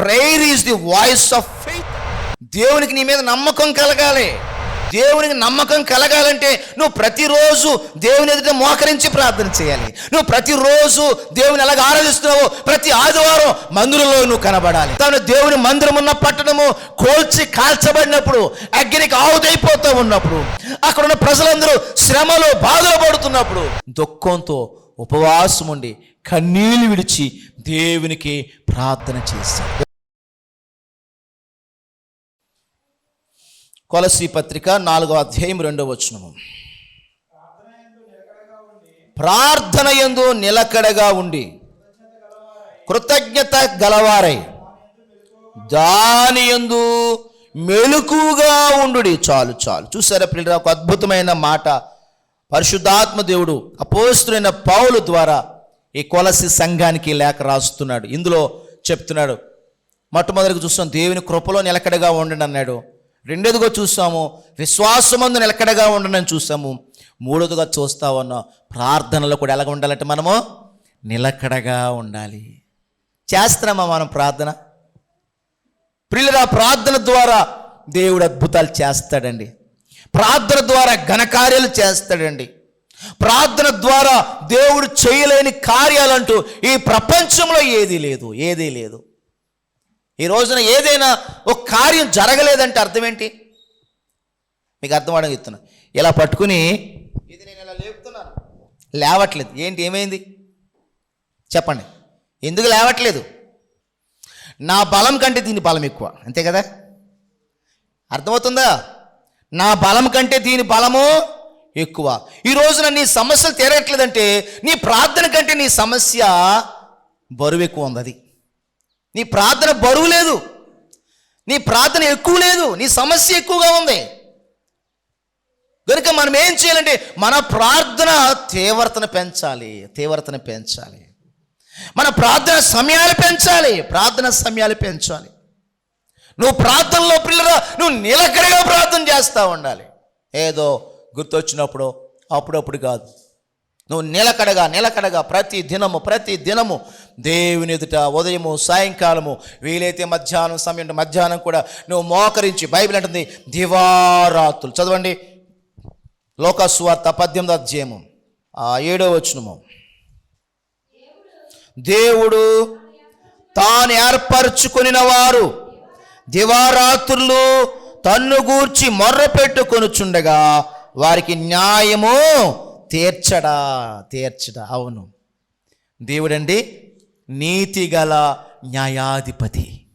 Prayer is the voice of faith దేవునికి నీ మీద నమ్మకం కలగాలి. దేవునికి నమ్మకం కలగాలంటే నువ్వు ప్రతిరోజు దేవుని ఎదుట మోకరించి ప్రార్థన చేయాలి. నువ్వు ప్రతిరోజు దేవుని ఎలాగ ఆరాధిస్తున్నావో ప్రతి ఆదివారం మందిరంలో నువ్వు కనబడాలి. తను దేవుని మందిరం ఉన్న పట్టణము కోల్చి కాల్చబడినప్పుడు అగ్నికి ఆవుదైపోతూ ఉన్నప్పుడు అక్కడ ఉన్న ప్రజలందరూ శ్రమలో బాధలు పడుతున్నప్పుడు దుఃఖంతో ఉపవాసం ఉండి కన్నీళ్ళు విడిచి దేవునికి ప్రార్థన చేశాడు కొలసి పత్రిక నాలుగో అధ్యాయం రెండో వచనము. ప్రార్థన యందు నిలకడగా ఉండి కృతజ్ఞత గలవారై దాని యందు మెలుకుగా ఉండు చాలు చాలు. చూసారా పిల్లలు ఒక అద్భుతమైన మాట పరిశుద్ధాత్మ దేవుడు అపోస్తుడైన పౌలు ద్వారా ఈ కొలసి సంఘానికి లేఖ రాస్తున్నాడు. ఇందులో చెప్తున్నాడు మొట్టమొదటిగా చూస్తాం దేవుని కృపలో నిలకడగా ఉండండి అన్నాడు. రెండోదిగా చూస్తాము విశ్వాసమందు నిలకడగా ఉండడం చూసాము మూడోదిగా చూస్తా ఉన్నాం ప్రార్థనలో కూడా ఎలాగ ఉండాలంటే మనము నిలకడగా ఉండాలి. చేస్తున్నామా మనం ప్రార్థన? ప్రియుల ప్రార్థన ద్వారా దేవుడు అద్భుతాలు చేస్తాడండి. ప్రార్థన ద్వారా ఘనకార్యాలు చేస్తాడండి. ప్రార్థన ద్వారా దేవుడు చేయలేని కార్యాలంటూ ఈ ప్రపంచంలో ఏదీ లేదు ఏదీ లేదు. ఈ రోజున ఏదైనా ఒక కార్యం జరగలేదంటే అర్థం ఏంటి? మీకు అర్థం అవడం చెప్తున్నా. ఇలా పట్టుకుని ఇది నేను ఇలా లేపుతున్నాను. లేవట్లేదు. ఏంటి? ఏమైంది? చెప్పండి. ఎందుకు లేవట్లేదు? నా బలం కంటే దీని బలం ఎక్కువ. అంతే కదా? అర్థమవుతుందా? నా బలం కంటే దీని బలము ఎక్కువ. ఈ రోజున నీ సమస్యలు తీరట్లేదంటే నీ ప్రార్థన కంటే నీ సమస్య బరువు ఎక్కువ ఉంది అది. నీ ప్రార్థన బరువు లేదు. నీ ప్రార్థన ఎక్కువ లేదు. నీ సమస్య ఎక్కువగా ఉంది. కనుక మనం ఏం చేయాలంటే మన ప్రార్థన తీవ్రతను పెంచాలి. తీవ్రతను పెంచాలి. మన ప్రార్థన సమయాలు పెంచాలి. ప్రార్థన సమయాలు పెంచాలి. నువ్వు ప్రార్థనలో పిల్లరా నువ్వు నిలకడగా ప్రార్థన చేస్తూ ఉండాలి. ఏదో గుర్తొచ్చినప్పుడు అప్పుడప్పుడు కాదు. నువ్వు నిలకడగా నిలకడగా ప్రతి దినము ప్రతి దినము దేవుని ఎదుట ఉదయము సాయంకాలము వీలైతే మధ్యాహ్నం సమయం మధ్యాహ్నం కూడా నువ్వు మోకరించి బైబిల్ అంటుంది దివారాత్రులు. చదవండి. లోకస్వార్త పద్దెనిమిది అధ్యయము. ఆ ఏడో వచనము. దేవుడు తాను ఏర్పరచుకుని వారు దివారాత్రులు తన్ను గూర్చి మొర్ర పెట్టుకొనుచుండగా వారికి న్యాయము తీర్చడా తీర్చడా. అవును. దేవుడండి నీతిగల న్యాయాధిపతి.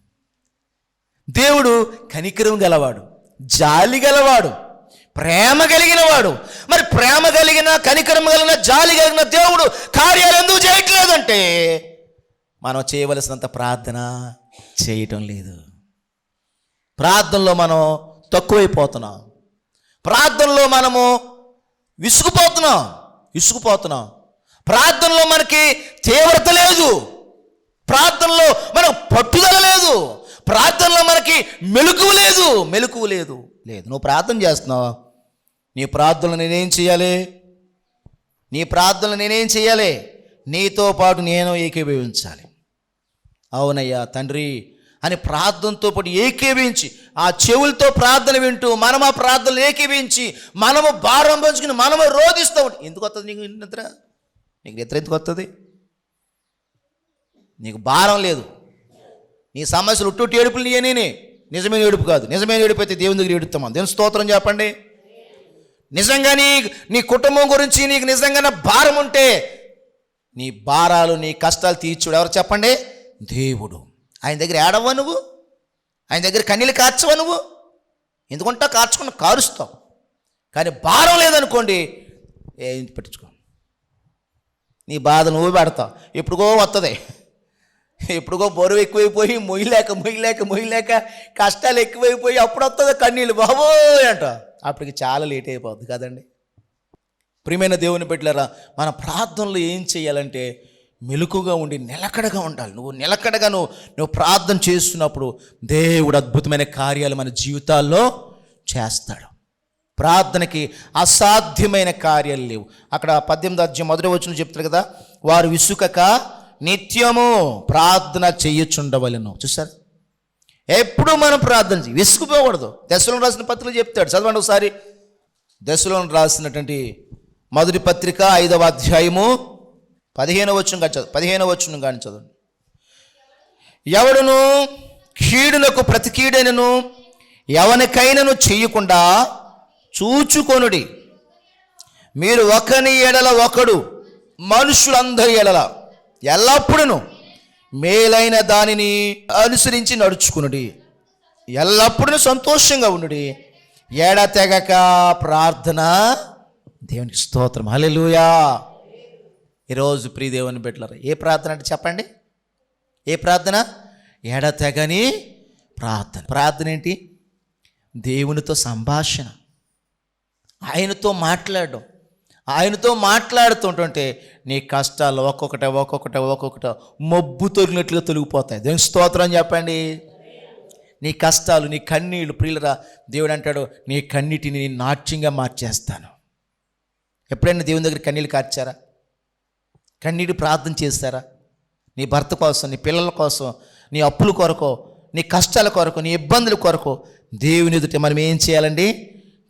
దేవుడు కనికరం గలవాడు జాలి గలవాడు ప్రేమ కలిగిన వాడు. మరి ప్రేమ కలిగిన కనికరం కలిగిన జాలి కలిగిన దేవుడు కార్యాలు ఎందుకు చేయట్లేదంటే మనం చేయవలసినంత ప్రార్థన చేయటం లేదు. ప్రార్థనలో మనం తక్కువైపోతున్నాం. ప్రార్థనలో మనము విసుగుపోతున్నాం విసుగుపోతున్నాం. ప్రార్థనలో మనకి తీవ్రత లేదు. ప్రార్థనలో మనకు పట్టుదల లేదు. ప్రార్థనలో మనకి మెలకువ లేదు. మెలకువ లేదు. లేదు. నువ్వు ప్రార్థన చేస్తున్నావు? నీ ప్రార్థనలు నేనేం చేయాలి? నీ ప్రార్థనలు నేనేం చేయాలి? నీతో పాటు నేను ఏకీభవించాలి. అవునయ్యా తండ్రి అని ప్రార్థనతో పాటు ఏకీభవించి ఆ చెవులతో ప్రార్థన వింటూ మనం ఆ ప్రార్థనలు ఏకీభించి మనము భారం పంచుకుని మనము రోధిస్తూ ఉంటాం ఎందుకు వస్తుంది నీకు నిద్ర? నీకు నిద్ర ఎందుకు వస్తుంది నీకు భారం లేదు. నీ సమస్యలు ఉట్టుట్టు ఏడుపులు నీయనే నిజమైన ఏడుపు కాదు. నిజమైన ఏడుపు అయితే దేవుని దగ్గర ఏడుస్తామా దేవుని స్తోత్రం చెప్పండి. నిజంగా నీ నీ కుటుంబం గురించి నీకు నిజంగా భారం ఉంటే నీ భారాలు నీ కష్టాలు తీర్చుడు ఎవరు చెప్పండి? దేవుడు. ఆయన దగ్గర ఏడవ్వా నువ్వు? ఆయన దగ్గర కన్నీళ్ళు కార్చవా నువ్వు? ఎందుకుంటా కార్చుకుని కారుస్తావు. కానీ భారం లేదనుకోండి ఏం పట్టించుకో. నీ బాధ నువ్వు పెడతావు. ఎప్పుడుగో వస్తుంది ఎప్పుడుగో బరువు ఎక్కువైపోయి మొయ్యలేక మొయ్యలేక మొయ్యలేక కష్టాలు ఎక్కువైపోయి అప్పుడు వస్తుంది కన్నీళ్ళు బాబోయ్ అంట. అప్పటికి చాలా లేట్ అయిపోద్ది కదండి. ప్రియమైన దేవుని పెట్టారా మన ప్రార్థనలు ఏం చేయాలంటే మెలుకుగా ఉండి నిలకడగా ఉండాలి. నువ్వు నిలకడగా నువ్వు నువ్వు ప్రార్థన చేస్తున్నప్పుడు దేవుడు అద్భుతమైన కార్యాలు మన జీవితాల్లో చేస్తాడు. ప్రార్థనకి అసాధ్యమైన కార్యాలు లేవు. అక్కడ పద్దెనిమిది అధ్యయం మొదటి వచ్చిన చెప్తారు కదా వారు విసుకక నిత్యము ప్రార్థన చెయ్యచుండవలను చూసారు? ఎప్పుడు మనం ప్రార్థన చేయి విసుకుపోకూడదు దశలో రాసిన పత్రికలు చెప్తాడు. చదవండి ఒకసారి. దశలో రాసినటువంటి మొదటి పత్రిక ఐదవ అధ్యాయము పదిహేను వచ్చును కానీ చదువు పదిహేను వచ్చును కానీ చదవండి ఎవడును కీడునకు ప్రతి కీడైనను ఎవనికైనను చేయకుండా చూచుకొనుడి. మీరు ఒకని ఎడల ఒకడు మనుషులందరి ఎడల ఎల్లప్పుడూ మేలైన దానిని అనుసరించి నడుచుకునుడి. ఎల్లప్పుడూ సంతోషంగా ఉండుడి. ఏడ తెగక ప్రార్థన దేవునికి స్తోత్రం. హలెలుయా ఈరోజు ప్రియ దేవుని బిడ్డలారా ఏ ప్రార్థన అంటే చెప్పండి? ఏ ప్రార్థన? ఎడతెగని ప్రార్థన. ప్రార్థన ఏంటి? దేవునితో సంభాషణ. ఆయనతో మాట్లాడడం. ఆయనతో మాట్లాడుతుంటుంటే నీ కష్టాలు ఒక్కొక్కటి ఒక్కొక్కటి ఒక్కొక్కటి మబ్బు తొలిగినట్లుగా తొలగిపోతాయి. దేవుని స్తోత్రం చెప్పండి. నీ కష్టాలు నీ కన్నీళ్ళు ప్రియులరా దేవుడు అంటాడు నీ కన్నీటిని నాట్యంగా మార్చేస్తాను. ఎప్పుడైనా దేవుని దగ్గర కన్నీళ్ళు కార్చారా? కన్నీటి ప్రార్థన చేస్తారా? నీ భర్త కోసం నీ పిల్లల కోసం నీ అప్పుల కొరకు నీ కష్టాల కొరకు నీ ఇబ్బందుల కొరకు దేవుని ఎదుట మనం ఏం చేయాలండి?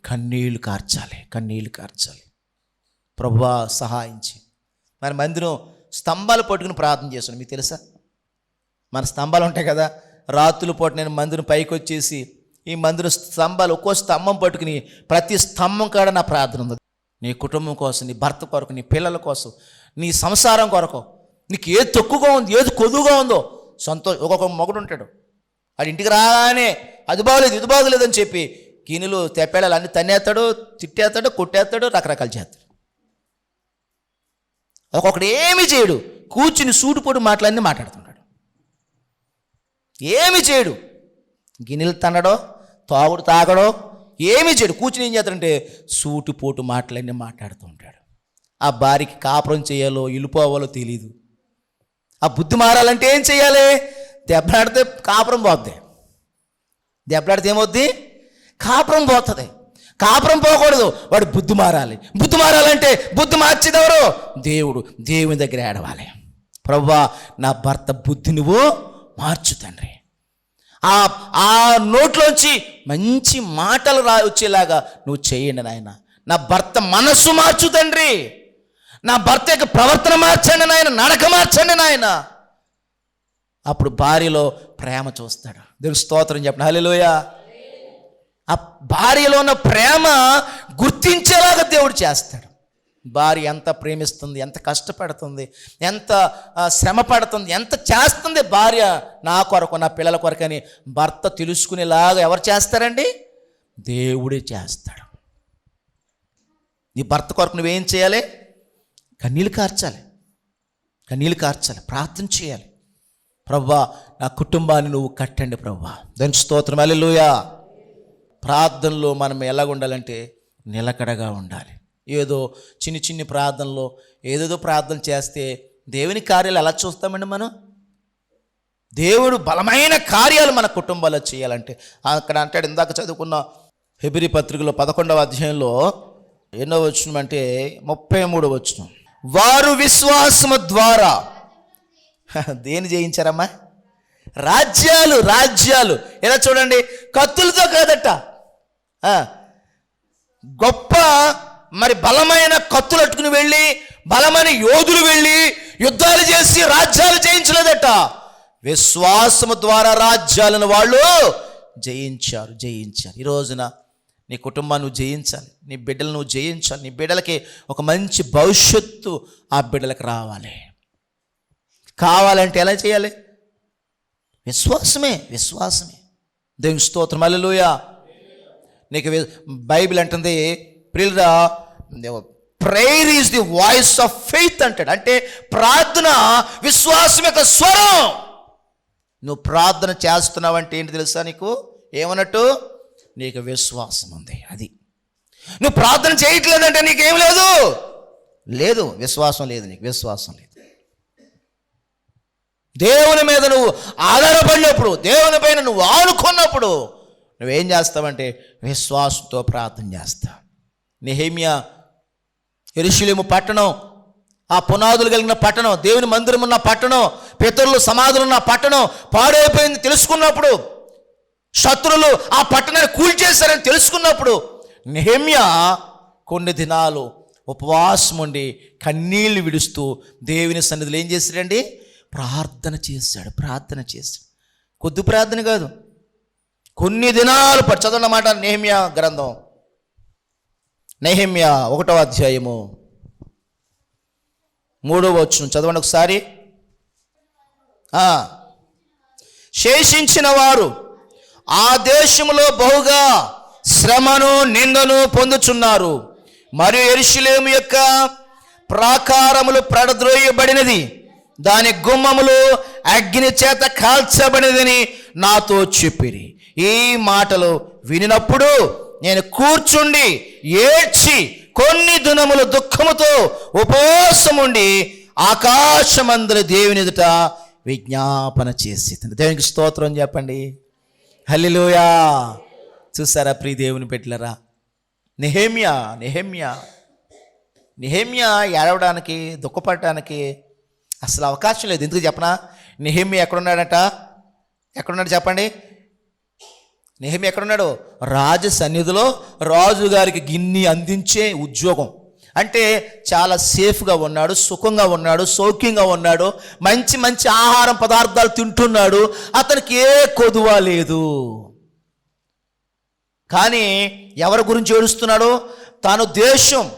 కన్నీళ్ళు కార్చాలి కన్నీళ్ళు కార్చాలి. ప్రభువా సహాయించి మన మందిరం స్తంభాలు పట్టుకుని ప్రార్థన చేస్తున్నాను మీకు తెలుసా? మన స్తంభాలు ఉంటాయి కదా రాత్రుల పూట నేను మందిరం పైకి వచ్చేసి ఈ మందిరం స్తంభాలు ఒక్కో స్తంభం పట్టుకుని ప్రతి స్తంభం కాడ నా ప్రార్థన ఉంది. నీ కుటుంబం కోసం నీ భర్త కొరకు నీ పిల్లల కోసం నీ సంసారం కొరకు నీకు ఏది తక్కువగా ఉంది ఏది కొదువుగా ఉందో సంతోషం ఒక్కొక్క మొగుడు ఉంటాడు. వాడి ఇంటికి రాగానే అది బాగలేదు ఇది బాగలేదని చెప్పి గిన్నెలు తెప్పేళాలు అన్ని తన్నేస్తాడు తిట్టేస్తాడు కొట్టేస్తాడు రకరకాలు చేస్తాడు. ఒక్కొక్కడు ఏమి చేయడు. కూర్చుని సూటుపోటు మాటలన్నీ మాట్లాడుతున్నాడు ఏమి చేయడు. గిన్నెలు తన్నడో తాగుడు తాగడో ఏమి చేయడు. కూర్చుని ఏం చేస్తాడంటే సూటిపోటు మాటలన్నీ మాట్లాడుతూ ఉంటాడు. ఆ భార్యకి కాపురం చేయాలో ఇలుపోవాలో తెలీదు. ఆ బుద్ధి మారాలంటే ఏం చేయాలి? దెబ్బలాడితే కాపురం పోద్ది. దెబ్బలాడితే ఏమవుద్ది? కాపురం పోతుంది. కాపురం పోకూడదు. వాడు బుద్ధి మారాలి. బుద్ధి మారాలంటే బుద్ధి మార్చేదెవరు దేవుడు. దేవుని దగ్గర ఏడవాలి ప్రవ్వా నా భర్త బుద్ధి నువ్వు మార్చు తండ్రి. ఆ ఆ నోట్లోంచి మంచి మాటలు రా వచ్చేలాగా నువ్వు చేయండి నాయన. నా భర్త మనస్సు మార్చు తండ్రి. నా భర్త యొక్క ప్రవర్తన మార్చండి నాయన నడక మార్చండి నాయన. అప్పుడు భార్యలో ప్రేమ చూస్తాడు. దేవుని స్తోత్రం చెప్పండి. హల్లెలూయా. ఆ భార్యలో ఉన్న ప్రేమ గుర్తించేలాగా దేవుడు చేస్తాడు. భార్య ఎంత ప్రేమిస్తుంది ఎంత కష్టపడుతుంది ఎంత శ్రమ పడుతుంది ఎంత చేస్తుంది భార్య నా కొరకు నా పిల్లల కొరకని భర్త తెలుసుకునేలాగా ఎవరు చేస్తారండి? దేవుడే చేస్తాడు. నీ భర్త కొరకు నువ్వేం చేయాలి? కన్నీళ్ళు కార్చాలి. కన్నీళ్ళు కార్చాలి ప్రార్థన చేయాలి. ప్రవ్వా నా కుటుంబాన్ని నువ్వు కట్టండి ప్రవ్వా. దాని స్తోత్రం. అల్లెలుయా ప్రార్థనలో మనం ఎలాగ ఉండాలంటే నిలకడగా ఉండాలి. ఏదో చిన్ని చిన్ని ప్రార్థనలో ఏదేదో ప్రార్థన చేస్తే దేవుని కార్యాలు ఎలా చూస్తామండి మనం? దేవుడు బలమైన కార్యాలు మన కుటుంబాల్లో చేయాలంటే. అక్కడ అంటాడు ఇందాక చదువుకున్న హెబిరి పత్రికలో పదకొండవ అధ్యాయంలో ఎన్నో వచ్చిన అంటే ముప్పై మూడు వచ్చిన వారు విశ్వాసము ద్వారా దేని జయించారమ్మా? రాజ్యాలు రాజ్యాలు. ఎలా చూడండి? కత్తులతో కాదట. గొప్ప మరి బలమైన కత్తులు అట్టుకుని వెళ్ళి బలమైన యోధులు వెళ్ళి యుద్ధాలు చేసి రాజ్యాలు జయించలేదట. విశ్వాసము ద్వారా రాజ్యాలను వాళ్ళు జయించారు జయించారు. ఈ రోజున నీ కుటుంబాన్ని నువ్వు జయించాలి నీ బిడ్డలు నువ్వు జయించాలి నీ బిడ్డలకి ఒక మంచి భవిష్యత్తు ఆ బిడ్డలకు రావాలి. కావాలంటే ఎలా చేయాలి? విశ్వాసమే విశ్వాసమే. దేవుని స్తోత్రం. అల్లెలుయా నీకు బైబిల్ అంటుంది ప్రియులరా prayer is the voice of faith అంటాడు. అంటే ప్రార్థన విశ్వాసం యొక్క స్వరం. నువ్వు ప్రార్థన చేస్తున్నావు అంటే ఏంటి తెలుసా నీకు? ఏమన్నట్టు? నీకు విశ్వాసం ఉంది అది. నువ్వు ప్రార్థన చేయట్లేదంటే నీకేం లేదు? లేదు విశ్వాసం లేదు నీకు విశ్వాసం లేదు. దేవుని మీద నువ్వు ఆధారపడినప్పుడు దేవుని పైన నువ్వు ఆనుకున్నప్పుడు నువ్వేం చేస్తావంటే విశ్వాసంతో ప్రార్థన చేస్తావు. నెహేమియా ఎరుషులేము పట్టణం ఆ పునాదులు కలిగిన పట్టణం దేవుని మందిరం ఉన్న పట్టణం పితరులు సమాధులు ఉన్న పట్టణం పాడైపోయింది తెలుసుకున్నప్పుడు శత్రులు ఆ పట్టణాన్ని కూల్చేశారని తెలుసుకున్నప్పుడు నెహమ్య కొన్ని దినాలు ఉపవాసం ఉండి కన్నీళ్ళు విడుస్తూ దేవుని సన్నిధిలో ఏం చేశాడండి? ప్రార్థన చేశాడు ప్రార్థన చేశాడు. కొద్ది ప్రార్థన కాదు కొన్ని దినాలు చదవన్నమాట చదవండి గ్రంథం. నెహమ్య ఒకటో అధ్యాయము. మూడో వచ్చును చదవండి ఒకసారి. శేషించిన వారు ఆ దేశంలో బహుగా శ్రమను నిందను పొందుచున్నారు. మరియు ఎరుషులేము యొక్క ప్రాకారములు ప్రడద్రోయబడినది. దాని గుమ్మములు అగ్ని చేత కాల్చబడినదని నాతో చెప్పిరి. ఈ మాటలు వినినప్పుడు నేను కూర్చుండి ఏడ్చి కొన్ని దినములు దుఃఖముతో ఉపవాసముండి ఆకాశమందరి దేవుని ఎదుట విజ్ఞాపన చేసి దేవునికి స్తోత్రం చెప్పండి. హల్లిలోయా. చూసారా ప్రీ దేవుని పెట్టలరా నెహేమియా నెహేమియా. నెహేమియా ఏడవడానికి దుఃఖపడటానికి అసలు అవకాశం లేదు. ఎందుకు చెప్పనా? నెహేమియా ఎక్కడున్నాడట? ఎక్కడున్నాడు చెప్పండి? నెహమి ఎక్కడున్నాడు? రాజ సన్నిధిలో రాజుగారికి గిన్ని అందించే ఉద్యోగం. అంటే చాలా సేఫ్గా ఉన్నాడు సుఖంగా ఉన్నాడు సౌఖ్యంగా ఉన్నాడు మంచి మంచి ఆహారం పదార్థాలు తింటున్నాడు అతనికి ఏ కొదువ లేదు. కానీ ఎవరి గురించి ఏడుస్తున్నాడు? తాను దేశం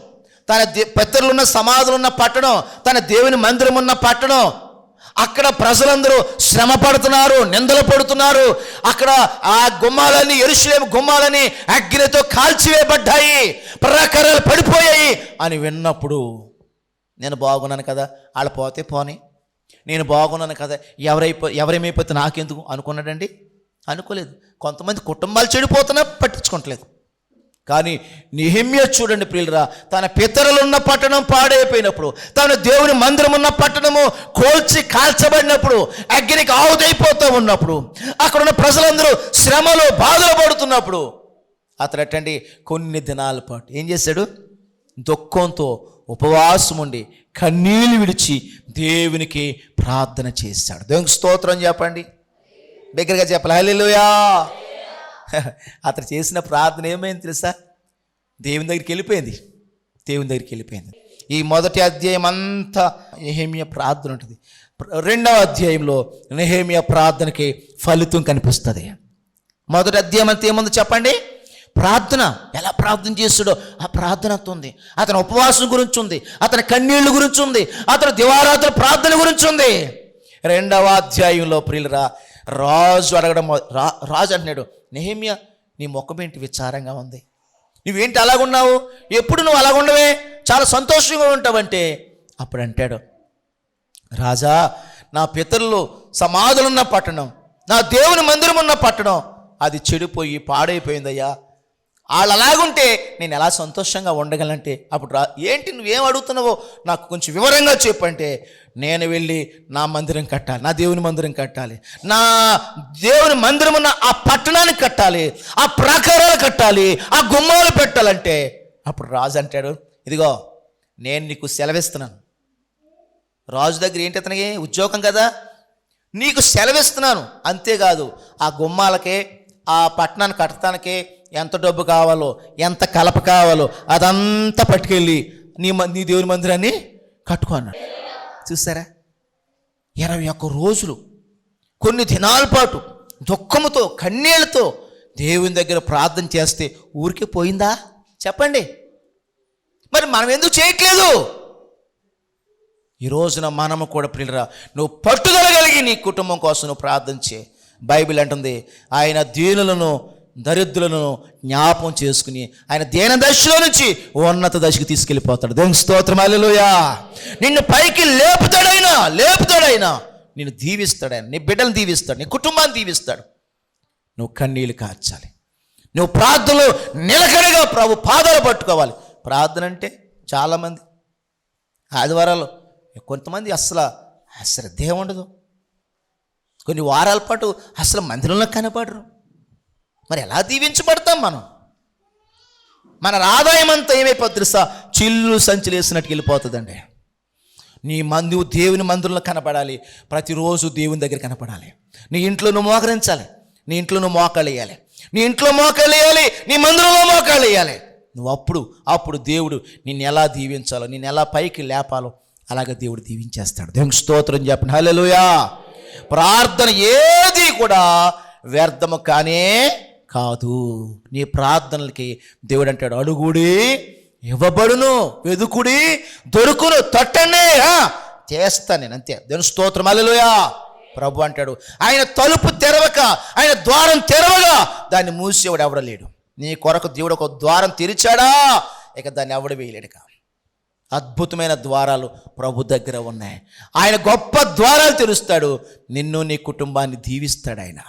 తన దే పెద్దలున్న సమాధులున్న పట్టణం తన దేవుని మందిరం ఉన్న పట్టణం అక్కడ ప్రజలందరూ శ్రమ పడుతున్నారు నిందలు పడుతున్నారు. అక్కడ ఆ గుమ్మాలని ఎరుషులేము గుమ్మాలని అగ్నితో కాల్చివేయబడ్డాయి ప్రకారాలు పడిపోయాయి అని విన్నప్పుడు నేను బాగున్నాను కదా వాళ్ళు పోతే పోని. నేను బాగున్నాను కదా ఎవరైపో ఎవరేమైపోతే నాకెందుకు? అనుకున్నాడండి? అనుకోలేదు. కొంతమంది కుటుంబాలు చెడిపోతున్నా పట్టించుకోవట్లేదు కానీ నిహిమ్య చూడండి ప్రియులరా తన పితరులున్న పట్టణం పాడైపోయినప్పుడు తన దేవుని మందిరం ఉన్న పట్టణము కోల్చి కాల్చబడినప్పుడు అగ్నికి ఆవుదైపోతూ ఉన్నప్పుడు అక్కడ ఉన్న ప్రజలందరూ శ్రమలో బాధలు పడుతున్నప్పుడు అతను అట్టండి కొన్ని దినాల పాటు ఏం చేశాడు? దుఃఖంతో ఉపవాసం ఉండి కన్నీళ్ళు విడిచి దేవునికి ప్రార్థన చేశాడు. దేవునికి స్తోత్రం చెప్పండి. దగ్గరగా చెప్పాలి. హల్లెలూయా. అతను చేసిన ప్రార్థన ఏమైంది తెలుసా? దేవుని దగ్గరికి వెళ్ళిపోయింది. దేవుని దగ్గరికి వెళ్ళిపోయింది. ఈ మొదటి అధ్యాయం అంతా నెహేమియ ప్రార్థన ఉంటుంది. రెండవ అధ్యాయంలో నెహేమియ ప్రార్థనకి ఫలితం కనిపిస్తుంది. మొదటి అధ్యాయం అంతా ఏముంది చెప్పండి? ప్రార్థన. ఎలా ప్రార్థన చేస్తాడో ఆ ప్రార్థన ఉంది. అతని ఉపవాసం గురించి ఉంది. అతని కన్నీళ్ళ గురించి ఉంది. అతని దివారాత్రుల ప్రార్థన గురించి ఉంది. రెండవ అధ్యాయంలో ప్రియులరా రాజు అడగడం రా రాజు అంటున్నాడు నెహిమ్య నీ ముఖం ఏంటి విచారంగా ఉంది? నువ్వేంటి అలాగున్నావు? ఎప్పుడు నువ్వు అలాగుండవే? చాలా సంతోషంగా ఉంటావంటే. అప్పుడు అంటాడు రాజా నా పితరులు సమాధులున్న పట్టణం నా దేవుని మందిరం ఉన్న పట్టణం అది చెడిపోయి పాడైపోయిందయ్యా. వాళ్ళు అలాగుంటే నేను ఎలా సంతోషంగా ఉండగలంటే అప్పుడు రా ఏంటి నువ్వేం అడుగుతున్నావో నాకు కొంచెం వివరంగా చెప్పంటే నేను వెళ్ళి నా మందిరం కట్టాలి నా దేవుని మందిరం కట్టాలి నా దేవుని మందిరం ఉన్న ఆ పట్టణాన్ని కట్టాలి ఆ ప్రాకారాలు కట్టాలి ఆ గుమ్మాలు పెట్టాలంటే అప్పుడు రాజు అంటాడు ఇదిగో నేను నీకు సెలవిస్తున్నాను. రాజు దగ్గర ఏంటి అతనికి? ఉద్యోగం కదా. నీకు సెలవిస్తున్నాను. అంతేకాదు ఆ గుమ్మాలకే ఆ పట్టణాన్ని కట్టడానికి ఎంత డబ్బు కావాలో ఎంత కలప కావాలో అదంతా పట్టుకెళ్ళి నీ మ- నీ దేవుని మందిరాన్ని కట్టుకో అన్నాడు. చూసారా? ఇరవై ఒక్క రోజులు కొన్ని దినాల పాటు దుఃఖముతో కన్నీళ్ళతో దేవుని దగ్గర ప్రార్థన చేస్తే ఊరికే పోయిందా? చెప్పండి. మరి మనం ఎందుకు చేయట్లేదు? ఈ రోజున మనము కూడా ప్రియులరా నువ్వు పట్టుదల కలిగి నీ కుటుంబం కోసం నువ్వు ప్రార్థన చేయి. బైబిల్ అంటుంది ఆయన దీనులను దరిద్రులను జ్ఞాపం చేసుకుని ఆయన దేన దశలో నుంచి ఉన్నత దశకి తీసుకెళ్ళిపోతాడు. దేవుని స్తోత్రం. అల్లెలుయా నిన్ను పైకి లేపుతాడైనా లేపుతాడైనా నిన్ను దీవిస్తాడైనా నీ బిడ్డలు దీవిస్తాడు నీ కుటుంబాన్ని దీవిస్తాడు. నువ్వు కన్నీళ్ళు కార్చాలి నువ్వు ప్రార్థనలో నిలకడగా ప్రభు పాదాలు పట్టుకోవాలి. ప్రార్థన అంటే చాలామంది ఆదివారాలు కొంతమంది అసలు శ్రద్ధే ఉండదు. కొన్ని వారాల పాటు అసలు మందిరంలో కనపడరు. మరి ఎలా దీవించబడతాం మనం? మన ఆదాయం అంతా ఏమైపోతుంది తెలుసా? చిల్లు సంచలేసినట్టు వెళ్ళిపోతుందండి. నీ మంది దేవుని మందిరంలో కనపడాలి. ప్రతిరోజు దేవుని దగ్గర కనపడాలి. నీ ఇంట్లో నువ్వు మోకరించాలి. నీ ఇంట్లో నువ్వు మోకాళ్ళు వేయాలి నీ ఇంట్లో మోకాళ్ళు వేయాలి నీ మందిరంలో మోకాళ్ళు వేయాలి నువ్వు అప్పుడు అప్పుడు దేవుడు నిన్ను ఎలా దీవించాలో నిన్ను ఎలా పైకి లేపాలో అలాగే దేవుడు దీవించేస్తాడు. దేవుని స్తోత్రం చెప్పండి. హల్లెలూయా. ప్రార్థన ఏది కూడా వ్యర్థము కానే కాదు. నీ ప్రార్థనలకి దేవుడు అంటాడు అడుగుడి ఇవ్వబడును వెదుకుడి దొరుకును తట్టండి ఆ, చేస్తాను నేను అంతే. దేవుని స్తోత్రం హల్లెలూయా. ప్రభు అంటాడు ఆయన తలుపు తెరవక ఆయన ద్వారం తెరవగా దాన్ని మూసేవాడు ఎవడ లేడు నీ కొరకు దేవుడు ఒక ద్వారం తెరిచాడా? ఇక దాన్ని ఎవడు వేయలేడుక. అద్భుతమైన ద్వారాలు ప్రభు దగ్గర ఉన్నాయి. ఆయన గొప్ప ద్వారాలు తెరుస్తాడు. నిన్ను నీ కుటుంబాన్ని దీవిస్తాడు ఆయన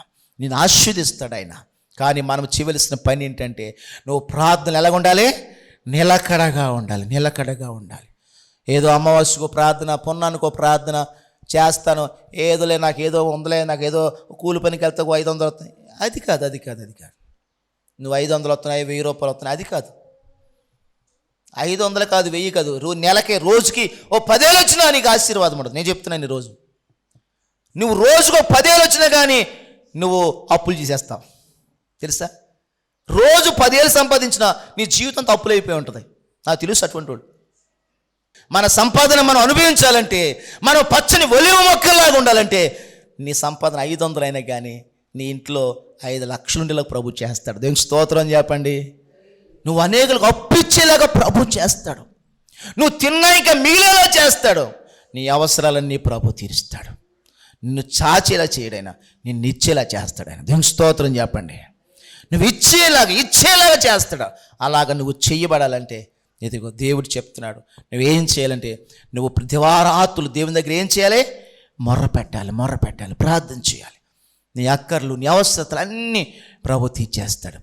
నిన్ను ఆశీర్దిస్తాడు ఆయన కానీ మనం చేయవలసిన పని ఏంటంటే నువ్వు ప్రార్థన ఎలాగ ఉండాలి? నిలకడగా ఉండాలి నిలకడగా ఉండాలి. ఏదో అమావాస్యకో ప్రార్థన పొన్నానికో ప్రార్థన చేస్తాను. ఏదోలే నాకు ఏదో ఉందలే నాకు ఏదో కూలి పనికి వెళ్తావు ఐదు వందలు వస్తాయి అది కాదు అది కాదు అది కాదు. నువ్వు ఐదు వందలు వస్తున్నాయి వెయ్యి రూపాయలు వస్తున్నాయి అది కాదు. ఐదు వందలు కాదు వెయ్యి కాదు. రో నెలకి రోజుకి ఓ పదేళ్ళు వచ్చినా నీకు ఆశీర్వాదం ఉండదు. నేను చెప్తున్నాను ఈరోజు నువ్వు రోజుకు పదేళ్ళు వచ్చినా కానీ నువ్వు అప్పులు చేసేస్తావు. తెలుసా? రోజు పదేళ్ళు సంపాదించిన నీ జీవితం తప్పులైపోయి ఉంటుంది. నాకు తెలుసు అటువంటి వాడు. మన సంపాదన మనం అనుభవించాలంటే మనం పచ్చని ఒలివ మొక్కల్లాగా ఉండాలంటే నీ సంపాదన ఐదు వందలు అయినా కానీ నీ ఇంట్లో ఐదు లక్షలు ఉండేలా ప్రభు చేస్తాడు. దేవునికి స్తోత్రం చెప్పండి. నువ్వు అనేకులకు అప్పిచ్చేలాగా ప్రభు చేస్తాడు. నువ్వు తిన్నా ఇంకా మిగిలేలా చేస్తాడు. నీ అవసరాలన్నీ ప్రభు తీరుస్తాడు. నిన్ను చాచేలా చేయడైనా నిన్ను ఇచ్చేలా చేస్తాడు ఆయన దేవుని స్తోత్రం చెప్పండి. నువ్వు ఇచ్చేలాగా ఇచ్చేలాగా చేస్తాడు. అలాగ నువ్వు చెయ్యబడాలంటే ఇదిగో దేవుడు చెప్తున్నాడు. నువ్వేం చేయాలంటే నువ్వు ప్రతివారాతులు దేవుని దగ్గర ఏం చేయాలి? మొర్ర పెట్టాలి మొర్ర పెట్టాలి ప్రార్థన చేయాలి. నీ అక్కర్లు నీ అవసరతలు అన్నీ ప్రభు తీర్చేస్తాడు.